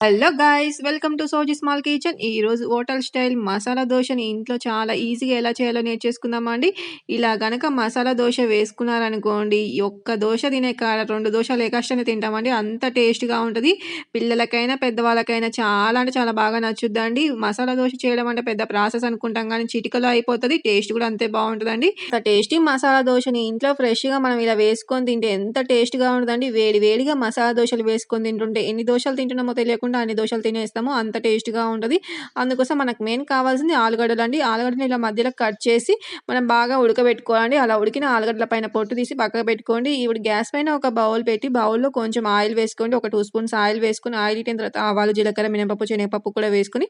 Hello guys welcome to Sowji small kitchen ఈరోజు hotel style masala దోశని ఇంట్లో చాలా ఈజీగా ఎలా చేయాలో నేర్చేసుకుందామండి. ఇలా గనక మసాలా దోశ వేసుకున్నారనుకోండి ఒక్క దోశ తినే కాడ రెండు దోశలు కష్టమే తింటామండి. అంత టేస్ట్గా ఉంటుంది. పిల్లలకైనా పెద్దవాళ్ళకైనా చాలా అంటే చాలా బాగా నచ్చుద్దండి. మసాలా దోశ చేయడం అంటే పెద్ద ప్రాసెస్ అనుకుంటాం కానీ చిటికలో అయిపోతుంది. టేస్ట్ కూడా అంతే బాగుంటుందండి. అంత టేస్టీ మసాలా దోశని ఇంట్లో ఫ్రెష్గా మనం ఇలా వేసుకొని తింటే ఎంత టేస్ట్గా ఉంటుందండి. వేడి వేడిగా మసాలా దోశలు వేసుకొని తింటుంటే ఎన్ని దోశలు తింటున్నామో తెలియకుండా లేకుండా అన్ని దోశలు తినేస్తాము అంత టేస్ట్గా ఉంటుంది. అందుకోసం మనకు మెయిన్ కావాల్సింది ఆలుగడ్డలు అండి. ఆలుగడ్డని ఇలా మధ్యలో కట్ చేసి మనం బాగా ఉడకబెట్టుకోవాలండి. అలా ఉడికిన ఆలుగడ్డల పైన పొట్టు తీసి పక్కకు పెట్టుకోండి. ఇప్పుడు గ్యాస్ పైన ఒక బౌల్ పెట్టి బౌల్లో కొంచెం ఆయిల్ వేసుకోండి. ఒక టూ స్పూన్స్ ఆయిల్ వేసుకొని ఆయిల్ ఇట్టిన తర్వాత ఆవాలు జీలకర్ర మినపప్పు శనగపప్పు కూడా వేసుకొని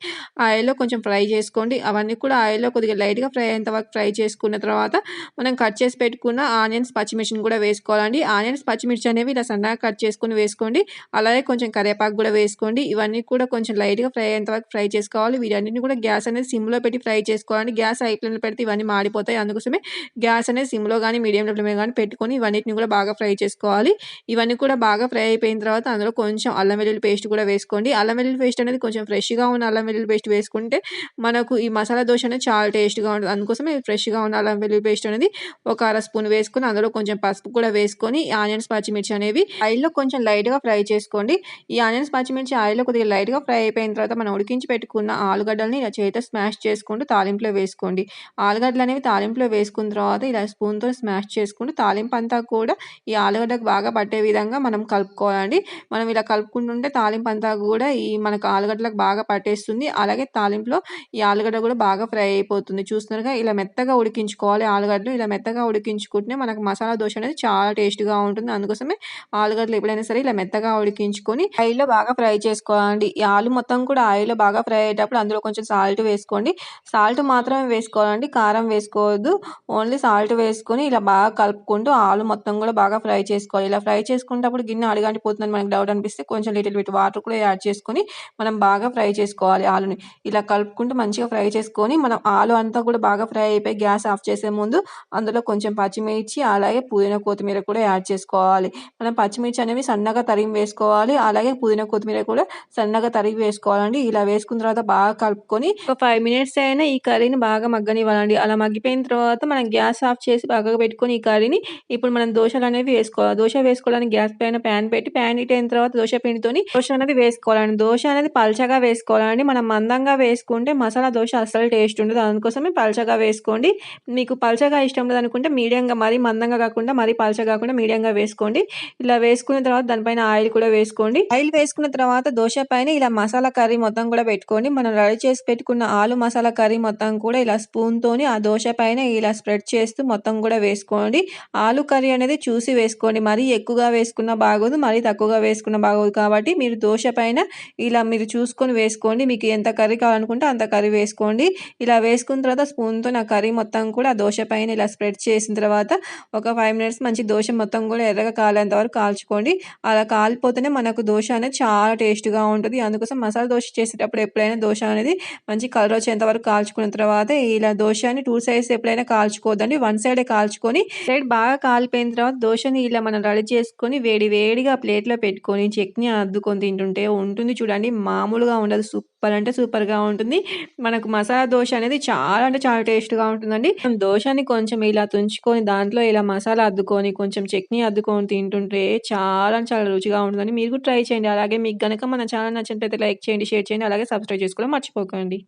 ఆయిల్లో కొంచెం ఫ్రై చేసుకోండి. అవన్నీ కూడా ఆయిల్లో కొద్దిగా లైట్గా ఫ్రై అయ్యేంత వరకు ఫ్రై చేసుకున్న తర్వాత మనం కట్ చేసి పెట్టుకున్న ఆనియన్స్ పచ్చిమిర్చిని కూడా వేసుకోవాలండి. ఆనియన్స్ పచ్చిమిర్చి అనేవి ఇలా సన్నగా కట్ చేసుకుని వేసుకోండి. అలాగే కొంచెం కరివేపాకు కూడా వేసుకోండి. ఇవన్నీ కూడా కొంచెం లైట్గా ఫ్రై అయ్యేంత వరకు ఫ్రై చేసుకోవాలి. వీటన్నిటిని కూడా గ్యాస్ అనేది సిమ్లో పెట్టి ఫ్రై చేసుకోవాలి. గ్యాస్ ఐప్లైన్లో పెడితే ఇవన్నీ మాడిపోతాయి. అందుకోసమే గ్యాస్ అనేది సిమ్లో కానీ మీడియం ఫ్లేమ్ కానీ పెట్టుకొని ఇవన్నిటిని కూడా బాగా ఫ్రై చేసుకోవాలి. ఇవన్నీ కూడా బాగా ఫ్రై అయిపోయిన తర్వాత అందులో కొంచెం అల్లం వెల్లుల్లి పేస్ట్ కూడా వేసుకోండి. అల్లం వెల్లుల్లి పేస్ట్ అనేది కొంచెం ఫ్రెష్గా ఉన్న అల్లం వెల్లుల్లి పేస్ట్ వేసుకుంటే మనకు ఈ మసాలా దోశ అనేది చాలా టేస్ట్గా ఉంటుంది. అందుకోసమే ఫ్రెష్గా ఉన్న అల్లం వెల్లుల్లి పేస్ట్ అనేది ఒక అర స్పూన్ వేసుకొని అందులో కొంచెం పసుపు కూడా వేసుకొని ఆనియన్స్ పచ్చిమిర్చి అనేవి ఆయిల్లో కొంచెం లైట్గా ఫ్రై చేసుకోండి. ఈ ఆనియన్స్ పచ్చిమిర్చి ఆయిల్ ఆయిల్లో కొద్దిగా లైట్గా ఫ్రై అయిపోయిన తర్వాత మనం ఉడికించి పెట్టుకున్న ఆలుగడ్డల్ని ఇలా చేతితో స్మాష్ చేసుకుంటూ తాలింపులో వేసుకోండి. ఆలుగడ్డలు అనేవి తాలింపులో వేసుకున్న తర్వాత ఇలా స్పూన్తో స్మాష్ చేసుకుంటూ తాలింపు అంతా కూడా ఈ ఆలుగడ్డకు బాగా పట్టే విధంగా మనం కలుపుకోవాలండి. మనం ఇలా కలుపుకుంటుంటే తాలింపు అంతా కూడా ఈ మనకు ఆలుగడ్డలకు బాగా పట్టేస్తుంది. అలాగే తాలింపులో ఈ ఆలుగడ్డ కూడా బాగా ఫ్రై అయిపోతుంది. చూస్తున్నారుగా ఇలా మెత్తగా ఉడికించుకోవాలి ఆలుగడ్డలు. ఇలా మెత్తగా ఉడికించుకుంటే మనకు మసాలా దోశ అనేది చాలా టేస్ట్గా ఉంటుంది. అందుకోసమే ఆలుగడ్డలు ఎప్పుడైనా సరే ఇలా మెత్తగా ఉడికించుకొని ఆయిల్లో బాగా ఫ్రై చేసుకోవాలి. వేసుకోండి ఈ ఆలు మొత్తం కూడా ఆయిల్లో బాగా ఫ్రై అయ్యేటప్పుడు అందులో కొంచెం సాల్ట్ వేసుకోండి. సాల్ట్ మాత్రమే వేసుకోవాలండి. కారం వేసుకోవద్దు. ఓన్లీ సాల్ట్ వేసుకొని ఇలా బాగా కలుపుకుంటూ ఆలు మొత్తం కూడా బాగా ఫ్రై చేసుకోవాలి. ఇలా ఫ్రై చేసుకునేటప్పుడు గిన్నె అడిగంటిపోతుందని మనకు డౌట్ అనిపిస్తే కొంచెం లిటిల్ బిట్ వాటర్ కూడా యాడ్ చేసుకొని మనం బాగా ఫ్రై చేసుకోవాలి ఆలుని. ఇలా కలుపుకుంటూ మంచిగా ఫ్రై చేసుకొని మనం ఆలు అంతా కూడా బాగా ఫ్రై అయిపోయి గ్యాస్ ఆఫ్ చేసే ముందు అందులో కొంచెం పచ్చిమిర్చి అలాగే పుదీనా కొత్తిమీర కూడా యాడ్ చేసుకోవాలి. మనం పచ్చిమిర్చి అనేవి సన్నగా తరిగి వేసుకోవాలి. అలాగే పుదీనా కొత్తిమీర కూడా సన్నగా తరిగి వేసుకోవాలండి. ఇలా వేసుకున్న తర్వాత బాగా కలుపుకొని ఒక ఫైవ్ మినిట్స్ అయినా ఈ కర్రీని బాగా మగ్గనివ్వాలండి. అలా మగ్గిపోయిన తర్వాత మనం గ్యాస్ ఆఫ్ చేసి బాగా పెట్టుకొని ఈ కర్రీని ఇప్పుడు మనం దోశలు అనేవి వేసుకోవాలి. దోశ వేసుకోవడానికి గ్యాస్ పైన ప్యాన్ పెట్టి ప్యాన్ హీట్ అయిన తర్వాత దోశ పిండితోని దోశ అనేది వేసుకోవాలండి. దోశ అనేది పల్చగా వేసుకోవాలండి. మనం మందంగా వేసుకుంటే మసాలా దోశ అస్సలు టేస్ట్ ఉండదు. అందుకోసమే పల్చగా వేసుకోండి. మీకు పల్చగా ఇష్టం లేదు అనుకుంటే మీడియంగా మరీ మందంగా కాకుండా మరీ పల్చగా కాకుండా మీడియంగా వేసుకోండి. ఇలా వేసుకున్న తర్వాత దానిపైన ఆయిల్ కూడా వేసుకోండి. ఆయిల్ వేసుకున్న తర్వాత దోశ పైన ఇలా మసాలా కర్రీ మొత్తం కూడా పెట్టుకోండి మనం రెడీ చేసి పెట్టుకున్న ఆలు మసాలా కర్రీ మొత్తం కూడా ఇలా స్పూన్తోని ఆ దోశ పైన ఇలా స్ప్రెడ్ చేస్తూ మొత్తం కూడా వేసుకోండి. ఆలు కర్రీ అనేది చూసి వేసుకోండి. మరీ ఎక్కువగా వేసుకున్న బాగోదు మరీ తక్కువగా వేసుకున్న బాగోదు కాబట్టి మీరు దోశ పైన ఇలా మీరు చూసుకొని వేసుకోండి. మీకు ఎంత కర్రీ కావాలనుకుంటే అంత కర్రీ వేసుకోండి. ఇలా వేసుకున్న తర్వాత స్పూన్తో నా కర్రీ మొత్తం కూడా ఆ దోశ పైన ఇలా స్ప్రెడ్ చేసిన తర్వాత ఒక ఫైవ్ మినిట్స్ మంచి దోశ మొత్తం కూడా ఎర్రగా కాలేంత వరకు కాల్చుకోండి. అలా కాలిపోతేనే మనకు దోశ అనేది చాలా టేస్ట్ టేస్ట్గా ఉంటుంది. అందుకోసం మసాలా దోశ చేసేటప్పుడు ఎప్పుడైనా దోశ అనేది మంచి కలర్ వచ్చేంత వరకు కాల్చుకున్న తర్వాత ఇలా దోశని టూ సైడ్స్ ఎప్పుడైనా కాల్చుకోవద్దండి. వన్ సైడే కాల్చుకొని సైడ్ బాగా కాలిపోయిన తర్వాత దోశని ఇలా మనం రెడీ చేసుకొని వేడి వేడిగా ప్లేట్లో పెట్టుకొని చట్నీ అద్దుకొని తింటుంటే ఉంటుంది చూడండి. మామూలుగా ఉండదు. సూపర్ అంటే సూపర్గా ఉంటుంది. మనకు మసాలా దోశ అనేది చాలా అంటే చాలా టేస్ట్గా ఉంటుందండి. దోశని కొంచెం ఇలా తుంచుకొని దాంట్లో ఇలా మసాలా అద్దుకొని కొంచెం చట్నీ అద్దుకొని తింటుంటే చాలా చాలా రుచిగా ఉంటుందండి. మీరు కూడా ట్రై చేయండి. అలాగే మీకు కనుక మన ఛానల్ నచ్చినట్లయితే లైక్ చేయండి షేర్ చేయండి అలాగే సబ్స్క్రైబ్ చేసుకోవడం మర్చిపోకండి.